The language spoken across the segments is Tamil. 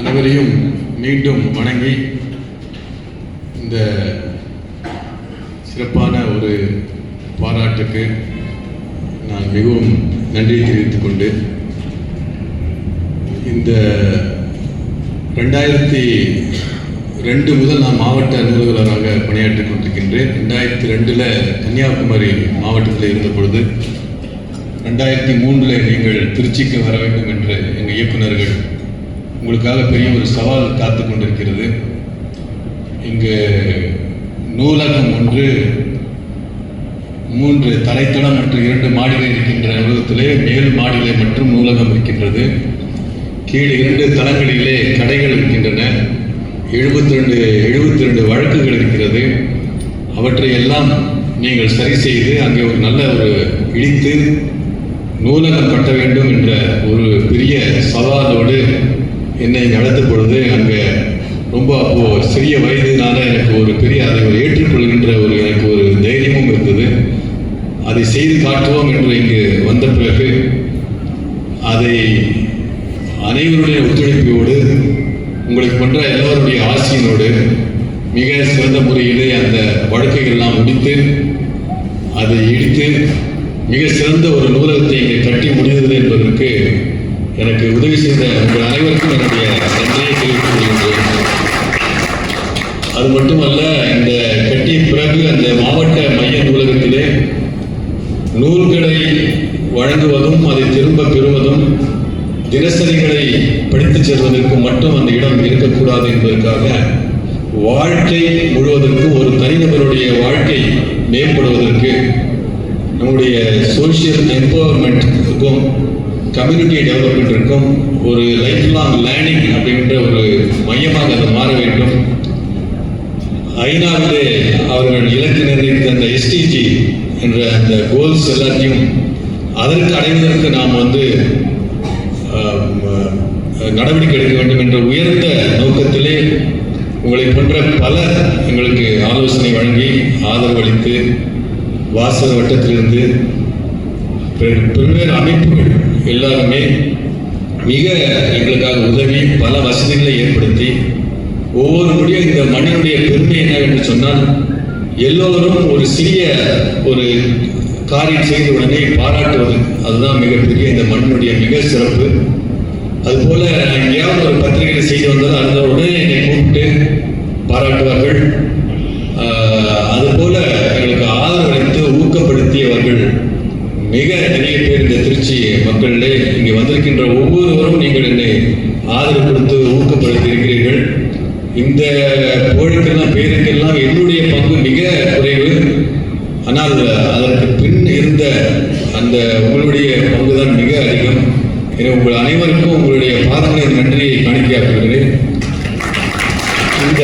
அனைவரையும் மீண்டும் வணங்கி இந்த சிறப்பான ஒரு பாராட்டுக்கு நான் மிகவும் நன்றி தெரிவித்துக் கொண்டு இந்த ரெண்டாயிரத்தி ரெண்டு முதல் நான் மாவட்ட நூலகராக பணியாற்றிக் கொண்டிருக்கின்றேன். ரெண்டாயிரத்தி ரெண்டில் கன்னியாகுமரி மாவட்டத்தில் இருந்த பொழுது ரெண்டாயிரத்தி மூன்றில் நீங்கள் திருச்சிக்கு வர வேண்டும் என்று எங்கள் இயக்குனர்கள் உங்களுக்காக பெரிய ஒரு சவால் காத்து கொண்டிருக்கிறது. இங்கு நூலகம் ஒன்று மூன்று தலைத்தளம் மற்றும் இரண்டு மாடிகள் இருக்கின்ற நூலகத்திலே மேல் மாடியிலே மற்றும் நூலகம் இருக்கின்றது. கீழ் இரண்டு தளங்களிலே கடைகள் இருக்கின்றன. எழுபத்தி ரெண்டு எழுபத்தி ரெண்டு வழக்குகள் இருக்கிறது. அவற்றை எல்லாம் நீங்கள் சரி செய்து அங்கே ஒரு நல்ல ஒரு இடித்து நூலகம் கட்ட வேண்டும் என்ற என்னை நடந்த பொழுது அங்கே ரொம்ப அப்போ சிறிய வயதினால எனக்கு ஒரு பெரிய அதை ஒரு ஏற்றுக்கொள்கின்ற ஒரு எனக்கு ஒரு தைரியமும் இருந்தது. அதை செய்து காட்டுவோம் என்று இங்கு வந்த பிறகு அதை அனைவருடைய ஒத்துழைப்போடு உங்களுக்கு பண்ற எல்லோருடைய ஆசையினோடு மிக சிறந்த முறையிலே அந்த வழக்குகள் எல்லாம் முடித்து அதை இடித்து மிக சிறந்த ஒரு நூலகத்தை இங்கே கட்டி முடிந்தது என்பதற்கு எனக்கு உதவி செய்த உங்கள் அனைவருக்கும் என்னுடைய நன்றியை தெரிவித்துக் கொள்கின்றேன். அது மட்டுமல்ல இந்த கட்டிய பிறகு அந்த மாவட்ட மைய நூலகத்திலே நூல்களை வழங்குவதும் அதை திரும்ப பெறுவதும் தினசரிகளை படித்துச் செல்வதற்கு மட்டும் அந்த இடம் இருக்கக்கூடாது என்பதற்காக வாழ்க்கை முழுவதற்கும் ஒரு தனிநபருடைய வாழ்க்கை மேம்படுவதற்கு நம்முடைய சோஷியல் எம்பவர்மெண்ட்டுக்கும் கம்யூனிட்டி டெவலப்மெண்ட்டிற்கும் ஒரு லைஃப் லாங் லேர்னிங் அப்படின்ற ஒரு மையமாக அது மாற வேண்டும். ஐநாவிலே அவர்கள் இலக்கு நிர்ணயித்த அந்த எஸ்டிஜி என்ற அந்த கோல்ஸ் எல்லாத்தையும் அதற்கு அடைவதற்கு நாம் வந்து நடவடிக்கை எடுக்க வேண்டும் என்ற உயர்ந்த நோக்கத்திலே உங்களை போன்ற பல எங்களுக்கு ஆலோசனை வழங்கி ஆதரவு அளித்து வாசல் வட்டத்திலிருந்து பல்வேறு அமைப்புகள் எல்லாருமே மிக எங்களுக்காக உதவி பல வசதிகளை ஏற்படுத்தி ஒவ்வொரு முறையும் இந்த மண்ணினுடைய பெருமை என்னவென்று சொன்னால் எல்லோரும் ஒரு சிறிய ஒரு காரியம் செய்த உடனே பாராட்டுவது அதுதான் மிகப்பெரிய இந்த மண்ணினுடைய மிக சிறப்பு. அதுபோல நான் எங்கேயாவது ஒரு பத்திரிகை செய்து வந்தால் அந்த உடனே என்னை கூப்பிட்டு பாராட்டுவார்கள். அதுபோல் அதுபோல எங்களுக்கு ஆதரவு அளித்து ஊக்கப்படுத்தியவர்கள் மிக நிறைய பேர் இந்த திருச்சி மக்களிலே இங்கே வந்திருக்கின்ற ஒவ்வொருவரும் நீங்கள் என்னை ஆதரவு கொடுத்து ஊக்கப்படுத்தி இருக்கிறீர்கள் இந்த புகழுக்கெல்லாம் பேருக்கெல்லாம் என்னுடைய பங்கு மிக குறைவு ஆனால் அதற்கு பின் இருந்த அந்த உங்களுடைய பங்குதான் மிக அதிகம் எனவே உங்கள் அனைவருக்கும் உங்களுடைய பாதங்களின் நன்றியை காணிக்கையாக்குகிறேன். இந்த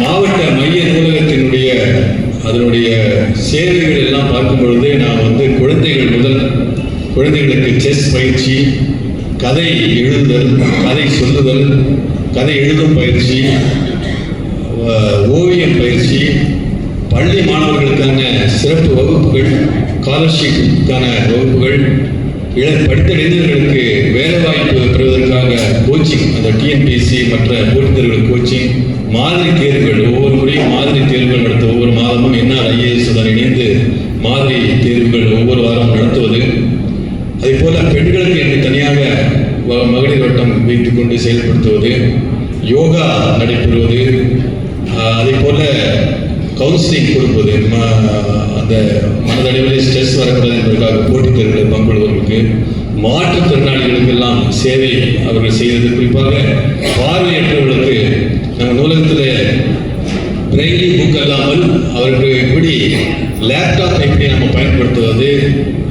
மாவட்ட மைய நூலகத்தினுடைய அதனுடைய சேவைகள் எல்லாம் பார்க்கும் பொழுது நான் வந்து குழந்தைகள் முதல் குழந்தைகளுக்கு செஸ் பயிற்சி கதை எழுதுதல் கதை சொல்லுதல் கதை எழுதும் பயிற்சி ஓவியம் பயிற்சி பள்ளி மாணவர்களுக்கான சிறப்பு வகுப்புகள் ஸ்காலர்ஷிப்புக்கான வகுப்புகள் இள படித்த இளைஞர்களுக்கு வேலைவாய்ப்பு பெறுவதற்காக கோச்சிங் அந்த டிஎன்பிஎஸ்சி மற்ற போட்டித் தேர்வுகள் கோச்சிங் மாதிரி தேர்வுகள் ஒவ்வொரு முறையும் மாதிரி தேர்வுகள் நடத்த ஒவ்வொரு மாதமும் என்ஆர் ஐஏஎஸ் உடன் இணைந்து மாதிரி தேர்வுகள் ஒவ்வொரு வாரம் நடத்துவது. அதே போல பெண்களுக்கு என்று தனியாக வ- மகளிர் வட்டம் வைத்துக் கொண்டு செயல்படுத்துவது. யோகா நடைபெறுவது. அதே போல கவுன்சிலிங் கொடுப்பது ம- அந்த மனதளவில் ஸ்ட்ரெஸ் வரக்கூடாது என்பதற்காக போட்டித் தேர்வுகளில் பங்குள்ளவர்களுக்கு மாற்றுத்திறனாளிகளுக்கு எல்லாம் சேவை அவர்கள் செய்தது குறிப்பாக பார்வையற்றவர்களுக்கு நம்ம நூலகத்தில் பிரெய்லி புக் அல்லாமல் அவருக்கு எப்படி லேப்டாப் எப்படி நம்ம பயன்படுத்துவது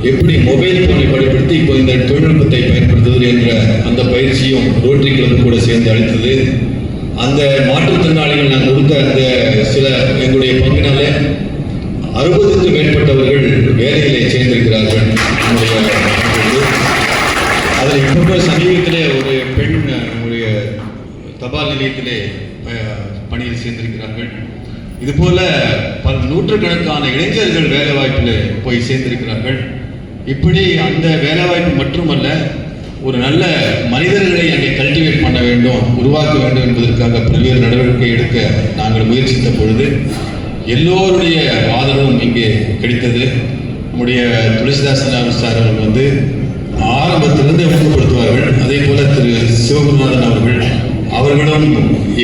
எப்படி மொபைல் போனை பயன்படுத்தி இப்போ இந்த தொழில்நுட்பத்தை பயன்படுத்துவது என்ற அந்த பயிற்சியும் ரோட்டரி கிளப் கூட சேர்ந்து அளித்தது. அந்த மாற்றுத்திறனாளிகள் நான் கொடுத்த அந்த சில எங்களுடைய பங்கினாலே அறுபதுக்கு மேற்பட்டவர்கள் வேலையிலே சேர்ந்திருக்கிறார்கள். அதில் இப்போ சமீபத்திலே ஒரு பெண் நம்முடைய தபால் நிலையத்திலே பணியில் சேர்ந்திருக்கிறார்கள். இது போல பல நூற்றுக்கணக்கான இளைஞர்கள் வேலை வாய்ப்பில் போய் சேர்ந்திருக்கிறார்கள். இப்படி அந்த வேலைவாய்ப்பு மட்டுமல்ல ஒரு நல்ல மனிதர்களை அங்கே கல்டிவேட் பண்ண வேண்டும் உருவாக்க வேண்டும் என்பதற்காக பல்வேறு நடவடிக்கை எடுக்க நாங்கள் முயற்சித்த பொழுது எல்லோருடைய ஆதரவும் இங்கே கிடைத்தது. நம்முடைய துளசிதாசன் சார் அவர்கள் வந்து ஆரம்பத்திலிருந்து ஊக்கப்படுத்துவார்கள். அதே போல திரு சிவகுருநாதன் அவர்கள் அவர்களும்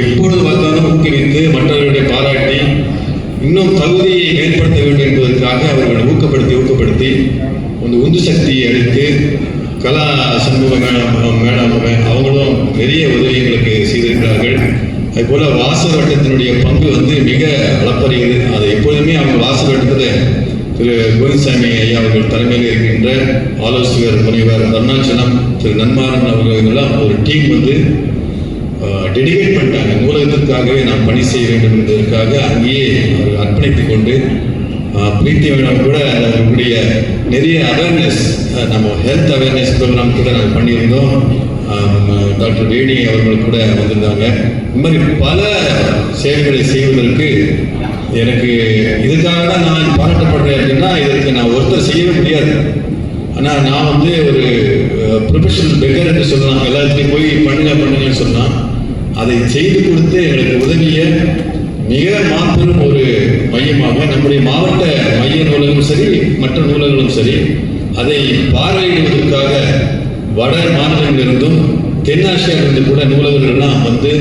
எப்பொழுது பார்த்தாலும் ஊக்குவித்து மற்றவர்களுடைய பாராட்டி இன்னும் தகுதியை மேம்படுத்த வேண்டும் என்பதற்காக அவர்களை ஊக்கப்படுத்தி ஊக்கப்படுத்தி ಒಂದು உந்து சக்தியை அளித்து கலா சண்முக மேடம் மேடம் அவங்களும் நிறைய உதவி எங்களுக்கு செய்திருக்கிறார்கள். அதே போல வட்டத்தினுடைய பங்கு வந்து மிக அளப்பரியது. அதை எப்பொழுதுமே அவங்க வாசல் வட்டத்தில் திரு கோவிந்தசாமி ஐயா அவர்கள் தலைமையில் இருக்கின்ற ஆலோசகர் முனைவர் அருணாச்சலம் திரு நன்மாரன் அவர்கள் எல்லாம் ஒரு டீம் வந்து டெடிகேட் பண்ணிட்டாங்க. நூலகத்திற்காகவே நாம் பணி செய்ய வேண்டும் என்பதற்காக அங்கேயே அவர் அர்ப்பணித்துக் கொண்டு பிரீத்தி மேடம் கூட நம்மளுடைய நிறைய அவேர்னஸ் நம்ம ஹெல்த் அவேர்னஸ் ப்ரோக்ராம் கூட நாங்கள் பண்ணியிருந்தோம். டாக்டர் வேணி அவர்கள் கூட வந்திருந்தாங்க. இந்த மாதிரி பல சேவைகளை செய்வதற்கு எனக்கு இதுக்காக தான் நான் பாராட்டப்படுறேன் அப்படின்னா இதற்கு நான் ஒருத்தர் செய்யவே முடியாது. ஆனால் நான் வந்து ஒரு ப்ரொஃபஷனல் பெக்கர் என்று சொல்லலாம். எல்லாத்துலேயும் போய் பண்ணுங்க பண்ணுங்கன்னு சொன்னால் அதை செய்து கொடுத்து எங்களுக்கு உதவிய மிக மாபெரும் ஒரு மையமாக நம்முடைய மாவட்ட மைய நூலகம் சரி மற்ற நூலகங்களும் சரி அதை பார்வையிடுவதற்காக வட மாநிலங்களிலிருந்தும் தென்னாசியாவிலிருந்து கூட நூலகர்கள்லாம் வந்து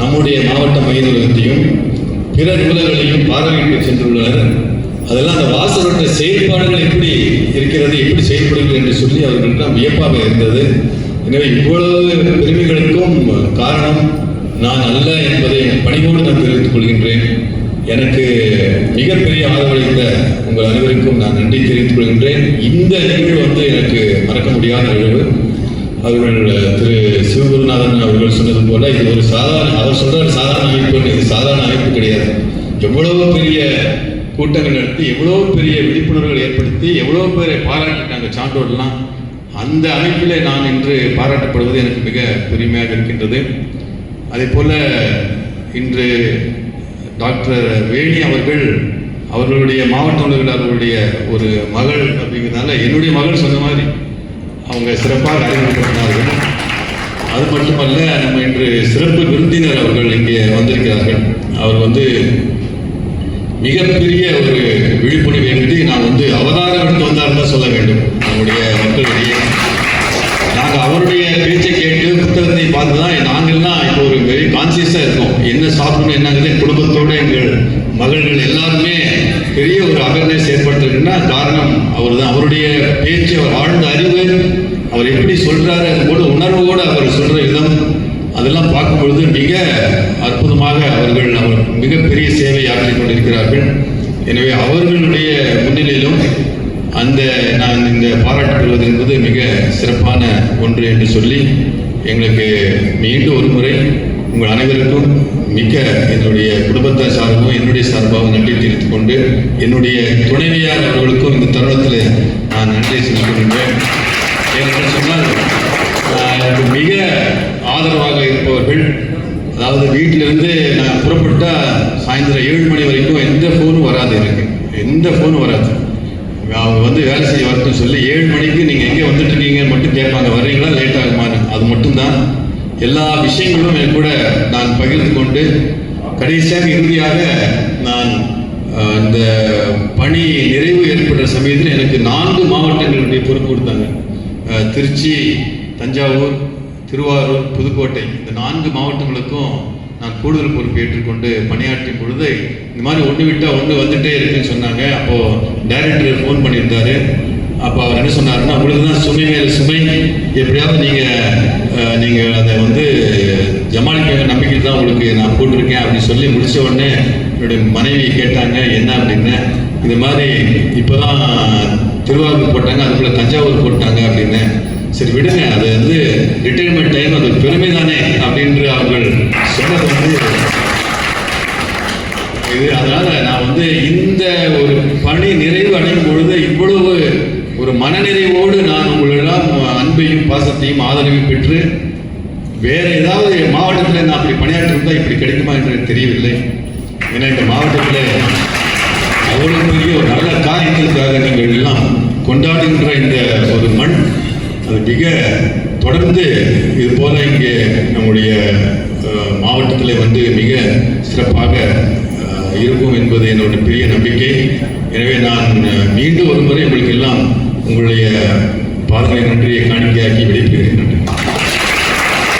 நம்முடைய மாவட்ட மைய நூலகத்தையும் பிற நூலகங்களையும் பார்வையிட்டு சென்றுள்ளனர். அதெல்லாம் அந்த வாசகருடைய செயல்பாடுகள் எப்படி இருக்கிறது எப்படி செயல்படுகிறது என்று சொல்லி அவர்களுக்கு வியப்பாக இருந்தது. எனவே இவ்வளவு பெருமைகளுக்கும் காரணம் நான் அல்ல என்பதை பணிவோடு நான் தெரிவித்துக் கொள்கின்றேன். எனக்கு மிகப்பெரிய ஆதரவளித்த உங்கள் அனைவருக்கும் நான் நன்றி தெரிவித்துக் கொள்கின்றேன். இந்த நிகழ்வு வந்து எனக்கு மறக்க முடியாத நிகழ்வு. அவர்கள் திரு சிவகுருநாதன் அவர்கள் சொன்னது போல இது ஒரு சாதாரண அவர் சொல்ற சாதாரண அமைப்பு இது சாதாரண அமைப்பு கிடையாது. எவ்வளவு பெரிய கூட்டங்கள் நடத்தி எவ்வளோ பெரிய விழிப்புணர்வுகள் ஏற்படுத்தி எவ்வளோ பேரை பாராட்டிட்டாங்க சான்றோர்லாம் அந்த அமைப்பிலே நான் இன்று பாராட்டப்படுவது எனக்கு மிக பெருமையாக இருக்கின்றது. அதே போல் இன்று டாக்டர் வேணி அவர்கள் அவர்களுடைய மாவட்ட நூல்கள் அவர்களுடைய ஒரு மகள் அப்படிங்கிறதுனால என்னுடைய மகள் சொன்ன மாதிரி அவங்க சிறப்பாக அறிமுகப்படுத்தினார்கள். அது மட்டுமல்ல நம்ம இன்று சிறப்பு விருந்தினர் அவர்கள் இங்கே வந்திருக்கிறார்கள். அவர் வந்து மிகப்பெரிய ஒரு விழிப்புணர்வு என்பது நான் வந்து அவதாரம் எடுத்து வந்தார் தான் சொல்ல வேண்டும். நம்முடைய மக்களிடையே நாங்கள் அவருடைய பேச்சை கேட்டு புத்தகத்தை பார்த்து தான் நாங்கள்லாம் இப்போ ஒரு வெரி கான்சியஸாக இருக்கோம் என்ன சாப்பிடணும் என்னங்கிறது குடும்பத்தோட எங்கள் மகள்கள் எல்லாருமே பெரிய ஒரு அவேர்னஸ் ஏற்பட்டிருக்குன்னா காரணம் அவர் தான் அவருடைய பேச்சு அவர் ஆழ்ந்த அறிவு அவர் எப்படி சொல்றாரு அது கூட உணர்வோடு அவர் சொல்ற விதம் அதெல்லாம் பார்க்கும் பொழுது மிக அற்புதமாக அவர்கள் அவர் மிகப்பெரிய சேவை ஆற்றிக் கொண்டிருக்கிறார்கள். எனவே அவர்களுடைய முன்னிலையிலும் அந்த நான் இந்த பாராட்டு பெறுவது என்பது மிக சிறப்பான ஒன்று என்று சொல்லி எங்களுக்கு மீண்டும் ஒரு முறை உங்கள் அனைவருக்கும் மிக்க என்னுடைய குடும்பத்தார் சார்பும் என்னுடைய சார்பாகவும் நன்றி தெரிவித்துக் கொண்டு என்னுடைய துணைவியார் அவர்களுக்கும் இந்த தருணத்தில் நான் நன்றி செலுத்துகின்றேன். ஏனென்று சொன்னால் எனக்கு மிக ஆதரவாக இருப்பவர்கள் அதாவது வீட்டிலிருந்து நான் புறப்பட்டால் சாயந்தரம் ஏழு மணி வரைக்கும் எந்த ஃபோனும் வராது எனக்கு. எந்த ஃபோனும் வராது. அவங்க வந்து வேலை செய்ய வரட்டும் சொல்லி ஏழு மணிக்கு நீங்கள் எங்கே வந்துட்டு இருக்கீங்கன்னு மட்டும் கேட்பாங்க. வர்றீங்களா? லேட் ஆகுமான்னு. அது மட்டும்தான். எல்லா விஷயங்களும் என் கூட நான் பகிர்ந்து கொண்டு கடைசியாக இறுதியாக நான் இந்த பணி நிறைவு ஏற்படுற சமயத்தில் எனக்கு நான்கு மாவட்டங்களுடைய பொறுப்பு கொடுத்தாங்க. திருச்சி தஞ்சாவூர் திருவாரூர் புதுக்கோட்டை. இந்த நான்கு மாவட்டங்களுக்கும் நான் கூடுதல் பொறுப்பு ஏற்றுக்கொண்டு பணியாற்றும் பொழுது இந்த மாதிரி ஒன்று விட்டால் ஒன்று வந்துட்டே இருக்குன்னு சொன்னாங்க. அப்போது டைரக்டர் ஃபோன் பண்ணியிருந்தாரு. அப்போ அவர் என்ன சொன்னாருன்னா உங்களுக்கு தான் சுமை மேல் சுமை. எப்படியாவது நீங்கள் நீங்கள் அதை வந்து ஜமாளிக்க நம்பிக்கை தான் உங்களுக்கு நான் போட்டிருக்கேன் அப்படின்னு சொல்லி முடித்த உடனே என்னுடைய மனைவி கேட்டாங்க என்ன அப்படின்னு? இது மாதிரி இப்போ தான் திருவாரூர் போட்டாங்க அதுக்குள்ளே தஞ்சாவூர் போட்டாங்க அப்படின்னு. சரி விடுங்க அது வந்து ரிட்டைர்மெண்ட் டைம் அது பெருமை தானே? அப்படின்று அவர்கள் சொன்னது வந்து இது. அதனால் நான் வந்து இந்த ஒரு பணி நிறைவு அடையும் பொழுது மனநிறைவோடு நான் உங்களெல்லாம் அன்பையும் பாசத்தையும் ஆதரவையும் பெற்று வேற ஏதாவது மாவட்டத்தில் நான் அப்படி பணியாற்றிருந்தா இப்படி கிடைக்குமா என்று எனக்கு தெரியவில்லை. ஏன்னா இந்த மாவட்டத்தில் அவ்வளவு பெரிய ஒரு நல்ல காரியங்களுக்காக நீங்கள் எல்லாம் கொண்டாடுகின்ற இந்த ஒரு மண் அது மிக தொடர்ந்து இது போல இங்கே நம்முடைய மாவட்டத்தில் வந்து மிக சிறப்பாக இருக்கும் என்பது என்னுடைய பெரிய நம்பிக்கை. எனவே நான் மீண்டும் ஒரு முறை உங்களுக்கு எல்லாம் உங்களுடைய பாதங்களை நன்றியை காணிக்கையாக்கி விடைபெறுகிறேன்